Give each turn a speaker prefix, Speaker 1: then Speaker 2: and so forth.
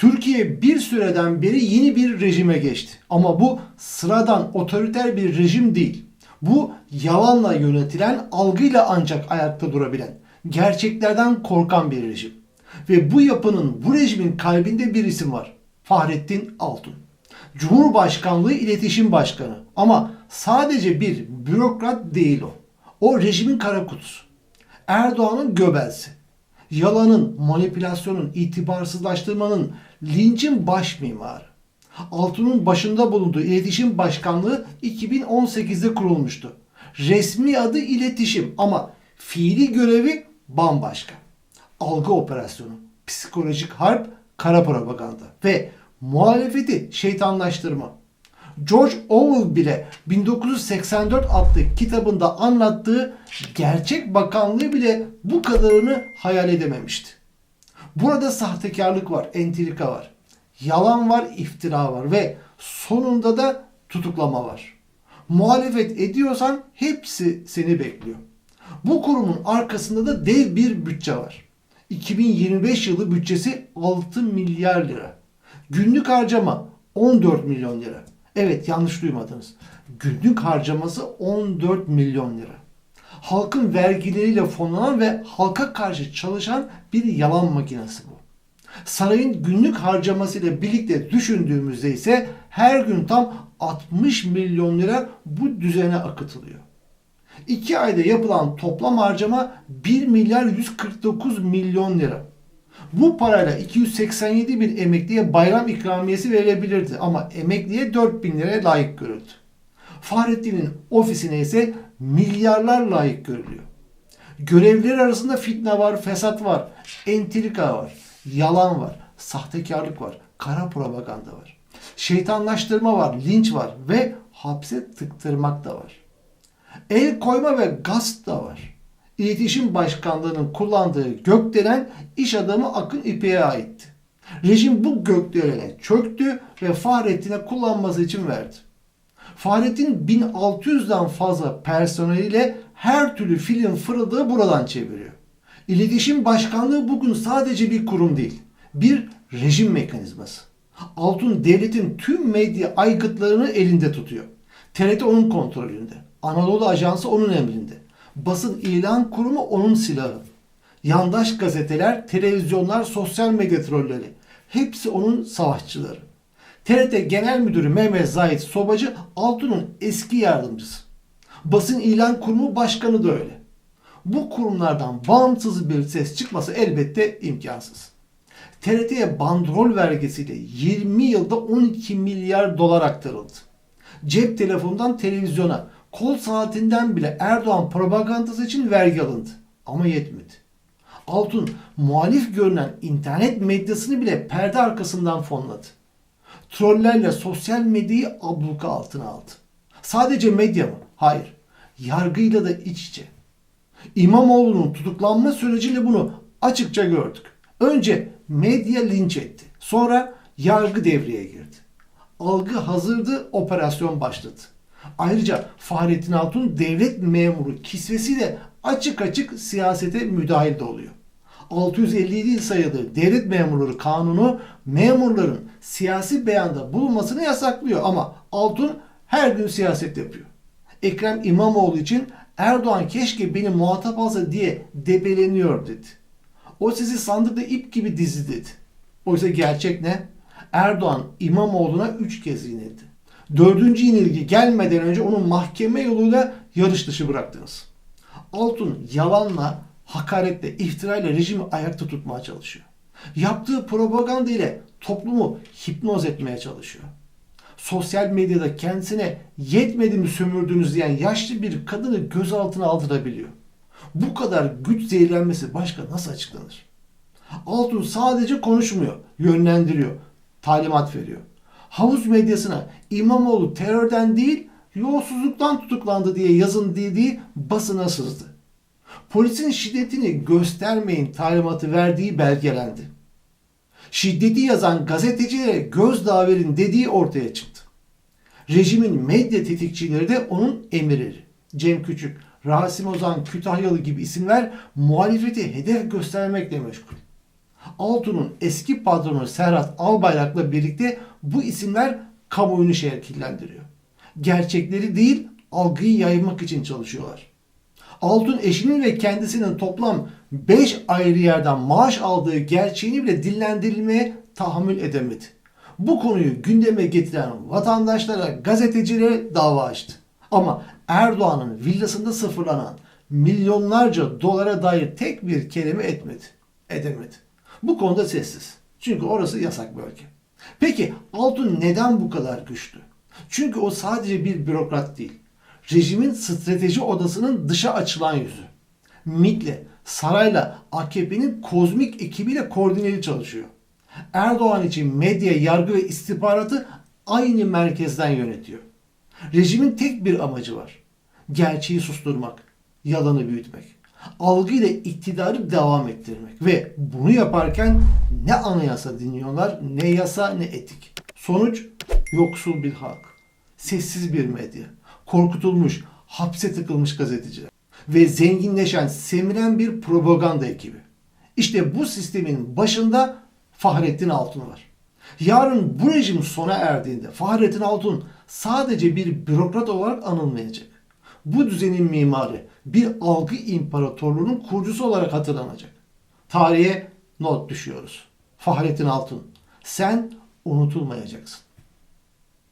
Speaker 1: Türkiye bir süreden beri yeni bir rejime geçti. Ama bu sıradan otoriter bir rejim değil. Bu yalanla yönetilen, algıyla ancak ayakta durabilen, gerçeklerden korkan bir rejim. Ve bu yapının, bu rejimin kalbinde bir isim var. Fahrettin Altun. Cumhurbaşkanlığı İletişim Başkanı. Ama sadece bir bürokrat değil o. O rejimin kara kutusu. Erdoğan'ın göbelsi. Yalanın, manipülasyonun, itibarsızlaştırmanın, linçin baş mimarı. Altun'un başında bulunduğu iletişim başkanlığı 2018'de kurulmuştu. Resmi adı iletişim ama fiili görevi bambaşka. Algı operasyonu, psikolojik harp, kara propaganda ve muhalefeti şeytanlaştırma. George Orwell bile 1984 adlı kitabında anlattığı gerçek bakanlığı bile bu kadarını hayal edememişti. Burada sahtekarlık var, entrika var. Yalan var, iftira var ve sonunda da tutuklama var. Muhalefet ediyorsan hepsi seni bekliyor. Bu kurumun arkasında da dev bir bütçe var. 2025 yılı bütçesi 6 milyar lira. Günlük harcama 14 milyon lira. Evet yanlış duymadınız. Günlük harcaması 14 milyon lira. Halkın vergileriyle fonlanan ve halka karşı çalışan bir yalan makinesi bu. Sarayın günlük harcamasıyla birlikte düşündüğümüzde ise her gün tam 60 milyon lira bu düzene akıtılıyor. 2 ayda yapılan toplam harcama 1 milyar 149 milyon lira. Bu parayla 287 bin emekliye bayram ikramiyesi verilebilirdi ama emekliye 4 bin liraya layık görüldü. Fahrettin'in ofisine ise milyarlar layık görülüyor. Görevliler arasında fitne var, fesat var, entrika var, yalan var, sahtekarlık var, kara propaganda var. Şeytanlaştırma var, linç var ve hapse tıktırmak da var. El koyma ve gasp da var. İletişim Başkanlığı'nın kullandığı gökdelen iş adamı Akın İpek'e aitti. Rejim bu gökdelene çöktü ve Fahrettin'e kullanması için verdi. Fahrettin 1600'den fazla personeliyle her türlü film fırıldığı buradan çeviriyor. İletişim Başkanlığı bugün sadece bir kurum değil, bir rejim mekanizması. Altun devletin tüm medya aygıtlarını elinde tutuyor. TRT onun kontrolünde. Anadolu Ajansı onun emrinde. Basın ilan kurumu onun silahı. Yandaş gazeteler, televizyonlar, sosyal medya trolleri. Hepsi onun savaşçıları. TRT Genel Müdürü Mehmet Zahit Sobacı Altun'un eski yardımcısı. Basın ilan kurumu başkanı da öyle. Bu kurumlardan bağımsız bir ses çıkması elbette imkansız. TRT'ye bandrol vergisiyle 20 yılda 12 milyar dolar aktarıldı. Cep telefonundan televizyona, kol saatinden bile Erdoğan propagandası için vergi alındı. Ama yetmedi. Altun muhalif görünen internet medyasını bile perde arkasından fonladı. Trollerle sosyal medyayı abluka altına aldı. Sadece medya mı? Hayır. Yargıyla da iç içe. İmamoğlu'nun tutuklanma süreciyle bunu açıkça gördük. Önce medya linç etti. Sonra yargı devreye girdi. Algı hazırdı, operasyon başladı. Ayrıca Fahrettin Altun devlet memuru kisvesiyle açık açık siyasete müdahil de oluyor. 657 sayılı devlet memurları kanunu memurların siyasi beyanda bulunmasını yasaklıyor ama Altun her gün siyaset yapıyor. Ekrem İmamoğlu için Erdoğan keşke beni muhatap alsa diye debeleniyor dedi. O sizi sandıkta ip gibi dizi dedi. Oysa gerçek ne? Erdoğan İmamoğlu'na 3 kez yenildi. Dördüncü yenilgi gelmeden önce onu mahkeme yoluyla yarış dışı bıraktınız. Altun yalanla, hakaretle, iftirayla rejimi ayakta tutmaya çalışıyor. Yaptığı propaganda ile toplumu hipnoz etmeye çalışıyor. Sosyal medyada kendisine yetmedi mi sömürdünüz diyen yaşlı bir kadını gözaltına aldırabiliyor. Bu kadar güç zehirlenmesi başka nasıl açıklanır? Altun sadece konuşmuyor, yönlendiriyor, talimat veriyor. Havuz medyasına İmamoğlu terörden değil yolsuzluktan tutuklandı diye yazın dediği basına sızdı. Polisin şiddetini göstermeyin talimatı verdiği belgelendi. Şiddeti yazan gazetecilere gözdağı verin dediği ortaya çıktı. Rejimin medya tetikçileri de onun emirleri. Cem Küçük, Rasim Ozan, Kütahyalı gibi isimler muhalefeti hedef göstermekle meşgul. Altun'un eski patronu Serhat Albayrak'la birlikte bu isimler kamuoyunu şekillendiriyor. Gerçekleri değil, algıyı yaymak için çalışıyorlar. Altun eşinin ve kendisinin toplam 5 ayrı yerden maaş aldığı gerçeğini bile dillendirilmeye tahammül edemedi. Bu konuyu gündeme getiren vatandaşlara, gazetecilere dava açtı. Ama Erdoğan'ın villasında sıfırlanan milyonlarca dolara dair tek bir kelime etmedi. Edemedi. Bu konuda sessiz. Çünkü orası yasak bölge. Peki Altun neden bu kadar güçlü? Çünkü o sadece bir bürokrat değil. Rejimin strateji odasının dışa açılan yüzü. MİT'le, sarayla, AKP'nin kozmik ekibiyle koordineli çalışıyor. Erdoğan için medya, yargı ve istihbaratı aynı merkezden yönetiyor. Rejimin tek bir amacı var. Gerçeği susturmak, yalanı büyütmek. Algıyla iktidarı devam ettirmek. Ve bunu yaparken ne anayasa dinliyorlar, ne yasa, ne etik. Sonuç yoksul bir halk. Sessiz bir medya. Korkutulmuş, hapse tıkılmış gazeteciler. Ve zenginleşen, semiren bir propaganda ekibi. İşte bu sistemin başında Fahrettin Altun var. Yarın bu rejim sona erdiğinde Fahrettin Altun sadece bir bürokrat olarak anılmayacak. Bu düzenin mimarı bir algı imparatorluğunun kurucusu olarak hatırlanacak. Tarihe not düşüyoruz. Fahrettin Altun, sen unutulmayacaksın.